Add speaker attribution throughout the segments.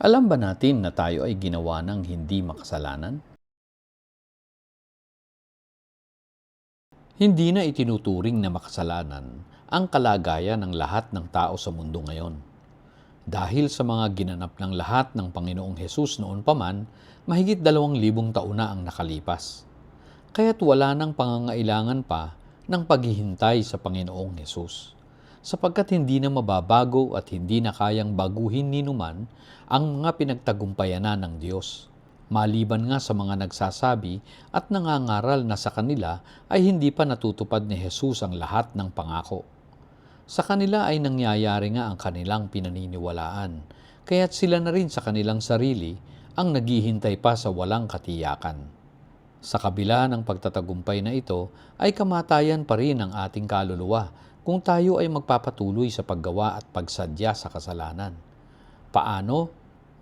Speaker 1: Alam ba natin na tayo ay ginawa ng hindi makasalanan? Hindi na itinuturing na makasalanan ang kalagayan ng lahat ng tao sa mundo ngayon. Dahil sa mga ginanap ng lahat ng Panginoong Hesus noon pa man, mahigit dalawang libong taon na ang nakalipas. Kaya't wala nang pangangailangan pa ng paghihintay sa Panginoong Hesus sapagkat hindi na mababago at hindi na kayang baguhin ni numan ang mga pinagtagumpayanan ng Diyos. Maliban nga sa mga nagsasabi at nangangaral na sa kanila ay hindi pa natutupad ni Jesus ang lahat ng pangako. Sa kanila ay nangyayari nga ang kanilang pinaniniwalaan, kaya't sila na rin sa kanilang sarili ang naghihintay pa sa walang katiyakan. Sa kabila ng pagtatagumpay na ito ay kamatayan pa rin ang ating kaluluwa kung tayo ay magpapatuloy sa paggawa at pagsadya sa kasalanan. Paano?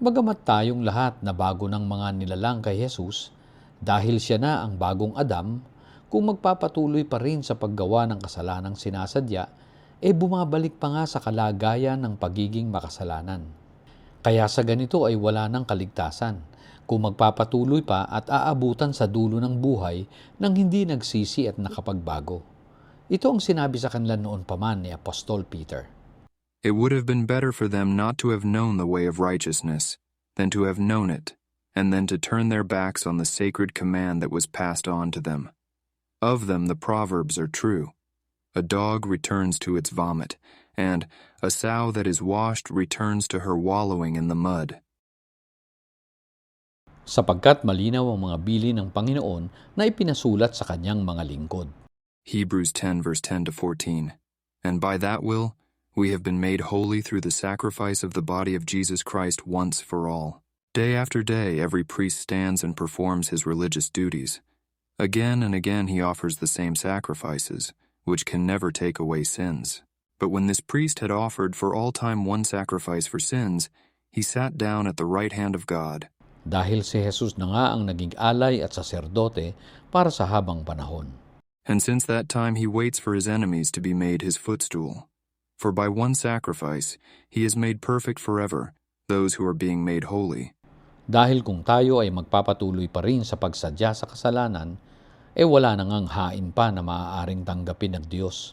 Speaker 1: Bagamat tayong lahat na bago ng mga nilalang kay Jesus, dahil siya na ang bagong Adam, kung magpapatuloy pa rin sa paggawa ng kasalanang sinasadya, e bumabalik pa nga sa kalagayan ng pagiging makasalanan. Kaya sa ganito ay wala ng kaligtasan kung magpapatuloy pa at aabutan sa dulo ng buhay nang hindi nagsisi at nakapagbago. Ito ang sinabi sa kanila noon pa man ni Apostol Peter.
Speaker 2: It would have been better for them not to have known the way of righteousness than to have known it, and then to turn their backs on the sacred command that was passed on to them. Of them the proverbs are true. A dog returns to its vomit, and a sow that is washed returns to her wallowing in the mud.
Speaker 1: sapagkat malinaw ang mga bili ng Panginoon na ipinasulat sa kanyang mga lingkod.
Speaker 2: Hebrews 10 verse 10 to 14. And by that will, we have been made holy through the sacrifice of the body of Jesus Christ once for all. Day after day, every priest stands and performs his religious duties. Again and again, he offers the same sacrifices, which can never take away sins. But when this priest had offered for all time one sacrifice for sins, he sat down at the right hand of God.
Speaker 1: Dahil si Jesus na nga ang naging alay at saserdote para sa habang panahon.
Speaker 2: And since that time he waits for his enemies to be made his footstool. For by one sacrifice he has made perfect forever those who are being made holy.
Speaker 1: Dahil kung tayo ay magpapatuloy pa rin sa pagsadya sa kasalanan, e wala nang ang hain pa na maaaring tanggapin ng Diyos.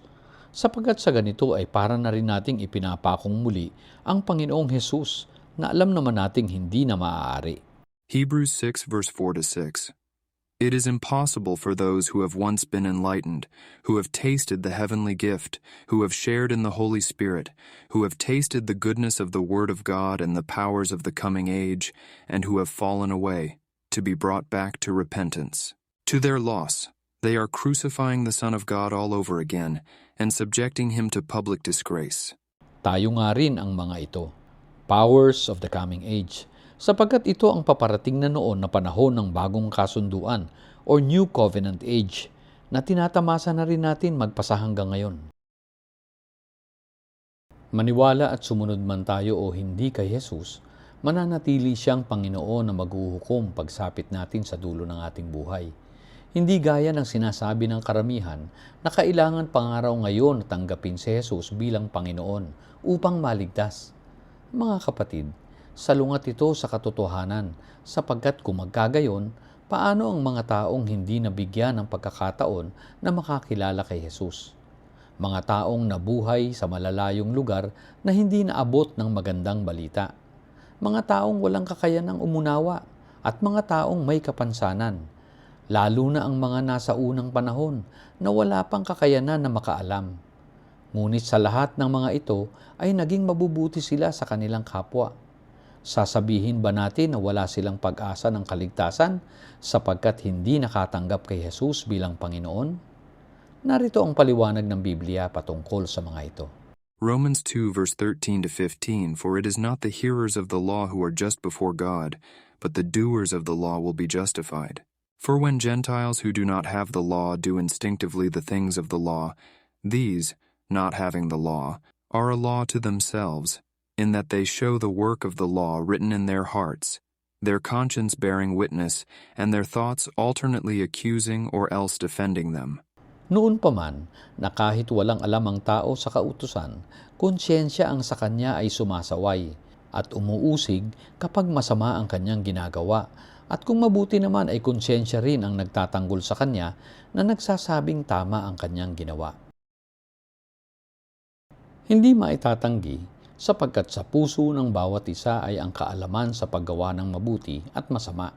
Speaker 1: Sapagkat sa ganito ay para na rin nating ipinapakong muli ang Panginoong Hesus na alam naman nating hindi na maaari.
Speaker 2: Hebrews 6 verse 4 to 6. It is impossible for those who have once been enlightened, who have tasted the heavenly gift, who have shared in the Holy Spirit, who have tasted the goodness of the Word of God and the powers of the coming age, and who have fallen away, to be brought back to repentance. To their loss, they are crucifying the Son of God all over again and subjecting him to public disgrace.
Speaker 1: Tayo nga rin ang mga ito, powers of the coming age, sapagkat ito ang paparating na noon na panahon ng bagong kasunduan or New Covenant Age na tinatamasa na rin natin magpasa hanggang ngayon. Maniwala at sumunod man tayo o hindi kay Jesus, mananatili siyang Panginoon na maghuhukom pagsapit natin sa dulo ng ating buhay. Hindi gaya ng sinasabi ng karamihan na kailangan pangaraw ngayon tanggapin si Jesus bilang Panginoon upang maligtas. Mga kapatid, salungat ito sa katotohanan sapagkat kung magkagayon, paano ang mga taong hindi nabigyan ng pagkakataon na makakilala kay Jesus? Mga taong nabuhay sa malalayong lugar na hindi naabot ng magandang balita. Mga taong walang kakayanang umunawa at mga taong may kapansanan. Lalo na ang mga nasa unang panahon na wala pang kakayanan na makaalam. Ngunit sa lahat ng mga ito ay naging mabubuti sila sa kanilang kapwa. Sasabihin ba natin na wala silang pag-asa ng kaligtasan sapagkat hindi nakatanggap kay Jesus bilang Panginoon? Narito ang paliwanag ng Biblia patungkol sa mga ito.
Speaker 2: Romans 2 verse 13 to 15 For it is not the hearers of the law who are just before God, but the doers of the law will be justified. For when Gentiles who do not have the law do instinctively the things of the law, these, not having the law, are a law to themselves, in that they show the work of the law written in their hearts, their conscience bearing witness, and their thoughts alternately accusing or else defending them.
Speaker 1: Noon pa man na kahit walang alam ang tao sa kautusan, konsyensya ang sa kanya ay sumasaway at umuusig kapag masama ang kanyang ginagawa at kung mabuti naman ay konsyensya rin ang nagtatanggol sa kanya na nagsasabing tama ang kanyang ginawa. Hindi maitatanggi sapagkat sa puso ng bawat isa ay ang kaalaman sa paggawa ng mabuti at masama.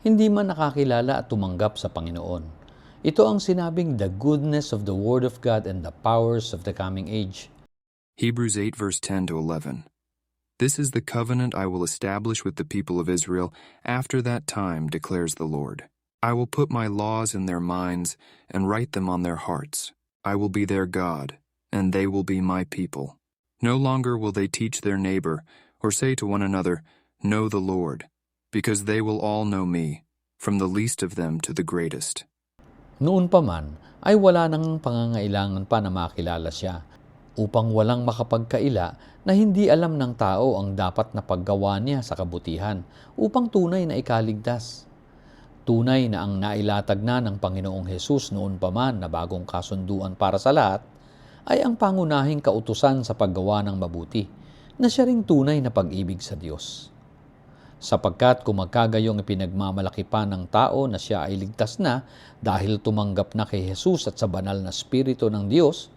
Speaker 1: Hindi man nakakilala at tumanggap sa Panginoon. Ito ang sinabing the goodness of the Word of God and the powers of the coming age.
Speaker 2: Hebrews 8, verse 10 to 11. This is the covenant I will establish with the people of Israel after that time, declares the Lord. I will put my laws in their minds and write them on their hearts. I will be their God, and they will be my people. No longer will they teach their neighbor or say to one another, Know the Lord, because they will all know me, from the least of them to the greatest.
Speaker 1: Noon pa man ay wala nang pangangailangan pa na makilala siya upang walang makapagkaila na hindi alam ng tao ang dapat na paggawa niya sa kabutihan upang tunay na ikaligtas. Tunay na ang nailatag na ng Panginoong Hesus noon pa man na bagong kasunduan para sa lahat ay ang pangunahing kautusan sa paggawa ng mabuti na siya ring tunay na pag-ibig sa Diyos sapagkat kung magkagayong ipinagmamalaki pa ng tao na siya ay ligtas na dahil tumanggap na kay Jesus at sa banal na Espiritu ng Diyos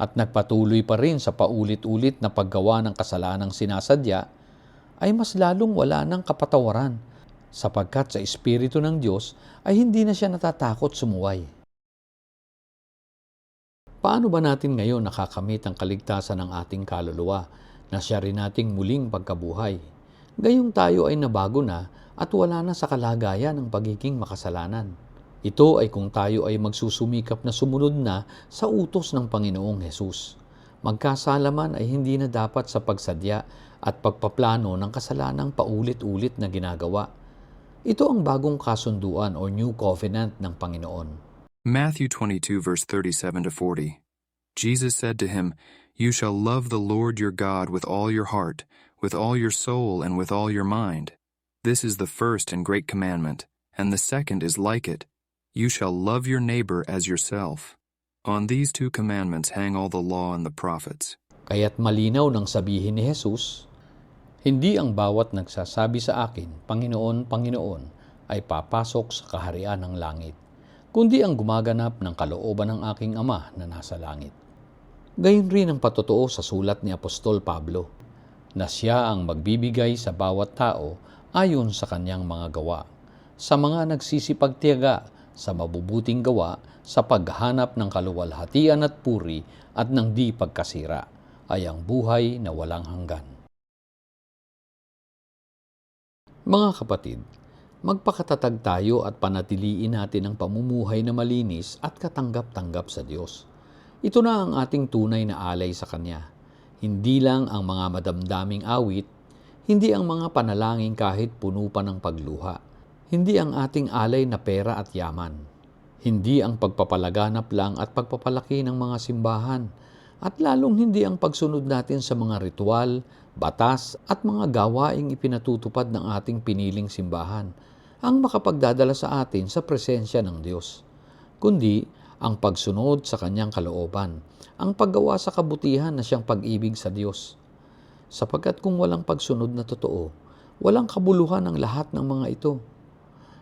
Speaker 1: at nagpatuloy pa rin sa paulit-ulit na paggawa ng kasalanang sinasadya, ay mas lalong wala ng kapatawaran sapagkat sa Espiritu ng Diyos ay hindi na siya natatakot sumuway. Paano ba natin ngayon nakakamit ang kaligtasan ng ating kaluluwa na siya rin nating muling pagkabuhay? Gayong tayo ay nabago na at wala na sa kalagayan ng pagiging makasalanan. Ito ay kung tayo ay magsusumikap na sumunod na sa utos ng Panginoong Hesus. Magkasala man ay hindi na dapat sa pagsadya at pagpaplano ng kasalanang paulit-ulit na ginagawa. Ito ang bagong kasunduan o New Covenant ng Panginoon.
Speaker 2: Matthew 22, verse 37 to 40. Jesus said to him, You shall love the Lord your God with all your heart, with all your soul, and with all your mind. This is the first and great commandment, and the second is like it. You shall love your neighbor as yourself. On these two commandments hang all the law and the prophets.
Speaker 1: Kaya't malinaw nang sabihin ni Jesus, Hindi ang bawat nagsasabi sa akin, Panginoon, Panginoon, ay papasok sa kaharian ng langit, kundi ang gumaganap ng kalooban ng aking Ama na nasa langit. Gayon rin ang patotoo sa sulat ni Apostol Pablo, na siya ang magbibigay sa bawat tao ayon sa kanyang mga gawa, sa mga nagsisipagtiyaga sa mabubuting gawa sa paghanap ng kaluwalhatian at puri at ng di pagkasira ay ang buhay na walang hanggan. Mga kapatid, magpakatatag tayo at panatiliin natin ang pamumuhay na malinis at katanggap-tanggap sa Diyos. Ito na ang ating tunay na alay sa Kanya. Hindi lang ang mga madamdaming awit, hindi ang mga panalangin kahit puno pa ng pagluha, hindi ang ating alay na pera at yaman, hindi ang pagpapalaganap lang at pagpapalaki ng mga simbahan, at lalong hindi ang pagsunod natin sa mga ritual, batas at mga gawaing ipinatutupad ng ating piniling simbahan ang makapagdadala sa atin sa presensya ng Diyos, kundi ang pagsunod sa kanyang kalooban, ang paggawa sa kabutihan na siyang pag-ibig sa Diyos. Sapagkat kung walang pagsunod na totoo, walang kabuluhan ang lahat ng mga ito.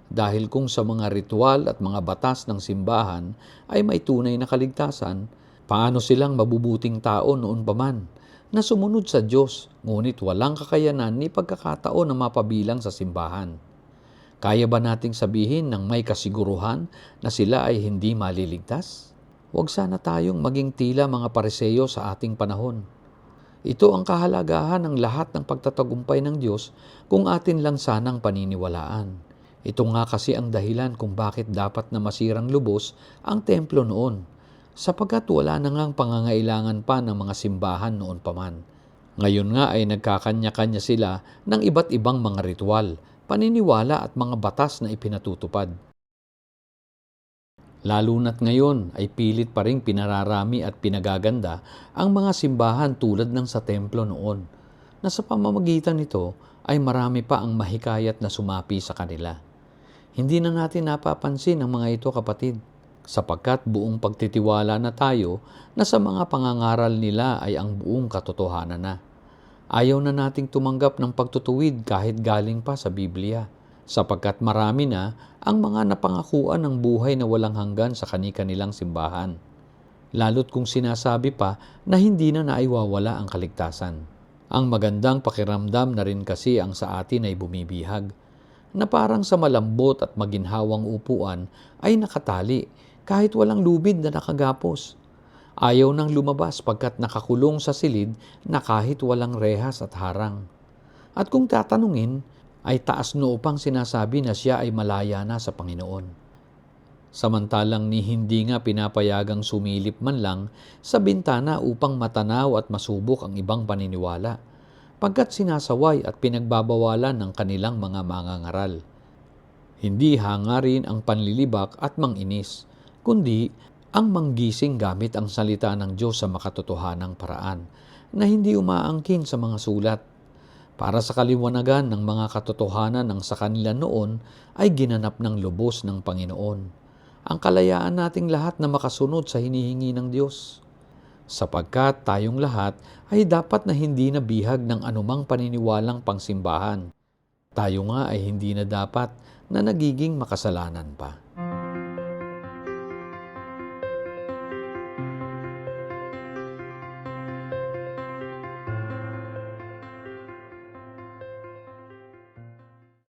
Speaker 1: Dahil kung sa mga ritual at mga batas ng simbahan ay may tunay na kaligtasan, paano silang mabubuting tao noon pa man na sumunod sa Diyos ngunit walang kakayanan ni pagkakataon na mapabilang sa simbahan? Kaya ba nating sabihin ng may kasiguruhan na sila ay hindi maliligtas? Huwag sana tayong maging tila mga pariseyo sa ating panahon. Ito ang kahalagahan ng lahat ng pagtatagumpay ng Diyos kung atin lang sanang paniniwalaan. Ito nga kasi ang dahilan kung bakit dapat na masirang lubos ang templo noon, sapagkat wala na ngang pangangailangan pa ng mga simbahan noon paman. Ngayon nga ay nagkakanya-kanya sila ng iba't ibang mga ritual, paniniwala at mga batas na ipinatutupad. Lalo na't ngayon ay pilit pa rin pinararami at pinagaganda ang mga simbahan tulad ng sa templo noon, na sa pamamagitan nito ay marami pa ang mahikayat na sumapi sa kanila. Hindi na natin napapansin ang mga ito kapatid, sapagkat buong pagtitiwala na tayo na sa mga pangangaral nila ay ang buong katotohanan na. Ayaw na nating tumanggap ng pagtutuwid kahit galing pa sa Biblia, sapagkat marami na ang mga napangakuan ng buhay na walang hanggan sa kani-kanilang simbahan. Lalo't kung sinasabi pa na hindi na naiwawala ang kaligtasan. Ang magandang pakiramdam na rin kasi ang sa atin ay bumibihag, na parang sa malambot at maginhawang upuan ay nakatali kahit walang lubid na nakagapos. Ayaw nang lumabas pagkat nakakulong sa silid na kahit walang rehas at harang. At kung tatanungin, ay taas noo pang sinasabi na siya ay malaya na sa Panginoon. Samantalang ni hindi nga pinapayagang sumilip man lang sa bintana upang matanaw at masubok ang ibang paniniwala, pagkat sinasaway at pinagbabawalan ng kanilang mga mangangaral. Hindi hangarin ang panlilibak at manginis, kundi ang manggising gamit ang salita ng Diyos sa makatotohanang paraan na hindi umaangkin sa mga sulat. Para sa kaliwanagan ng mga katotohanan ng sa kanila noon ay ginanap ng lubos ng Panginoon. Ang kalayaan nating lahat na makasunod sa hinihingi ng Diyos. Sapagkat tayong lahat ay dapat na hindi na bihag ng anumang paniniwalang pangsimbahan. Tayo nga ay hindi na dapat na nagiging makasalanan pa.